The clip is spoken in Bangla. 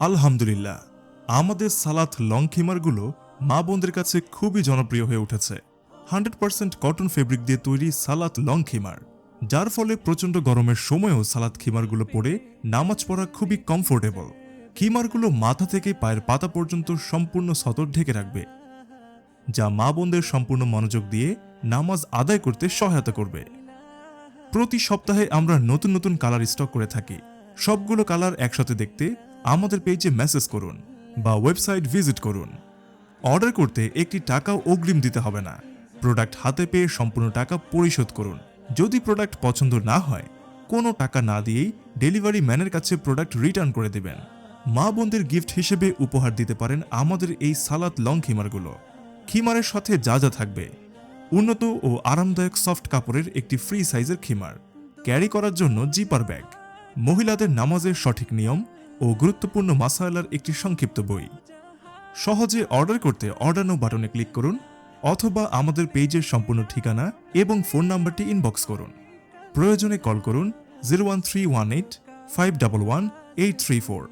আলহামদুলিল্লাহ, আমাদের সালাত লং খিমারগুলো মা বোনদের কাছে খুবই জনপ্রিয় হয়ে উঠেছে। হান্ড্রেড পার্সেন্ট কটন ফেব্রিক দিয়ে তৈরি সালাত লং খিমার যার ফলে প্রচণ্ড গরমের সময়ও সালাত খিমারগুলো পরে নামাজ পড়া খুবই কমফোর্টেবল। খিমারগুলো মাথা থেকে পায়ের পাতা পর্যন্ত সম্পূর্ণ সতর ঢেকে রাখবে, যা মা বোনদের সম্পূর্ণ মনোযোগ দিয়ে নামাজ আদায় করতে সহায়তা করবে। প্রতি সপ্তাহে আমরা নতুন নতুন কালার স্টক করে থাকি। সবগুলো কালার একসাথে দেখতে আমাদের পেজে মেসেজ করুন বা ওয়েবসাইট ভিজিট করুন। অর্ডার করতে একটি টাকাও অগ্রিম দিতে হবে না। প্রোডাক্ট হাতে পেয়ে সম্পূর্ণ টাকা পরিশোধ করুন। যদি প্রোডাক্ট পছন্দ না হয়, কোনো টাকা না দিয়েই ডেলিভারি ম্যানের কাছে প্রোডাক্ট রিটার্ন করে দেবেন। মা বোনদের গিফট হিসেবে উপহার দিতে পারেন আমাদের এই সালাত লং খিমারগুলো। খিমারের সাথে যা যা থাকবে। উন্নত ও আরামদায়ক সফট কাপড়ের একটি ফ্রি সাইজের খিমার। ক্যারি করার জন্য জিপার ব্যাগ মহিলাদের নামাজের সঠিক নিয়ম ও গুরুত্বপূর্ণ মাসালার একটি সংক্ষিপ্ত বই। সহজে অর্ডার করতে অর্ডার নো বাটনে ক্লিক করুন অথবা আমাদের পেজের সম্পূর্ণ ঠিকানা এবং ফোন নাম্বারটি ইনবক্স করুন। প্রয়োজনে কল করুন zero one three one eight five double one eight three four.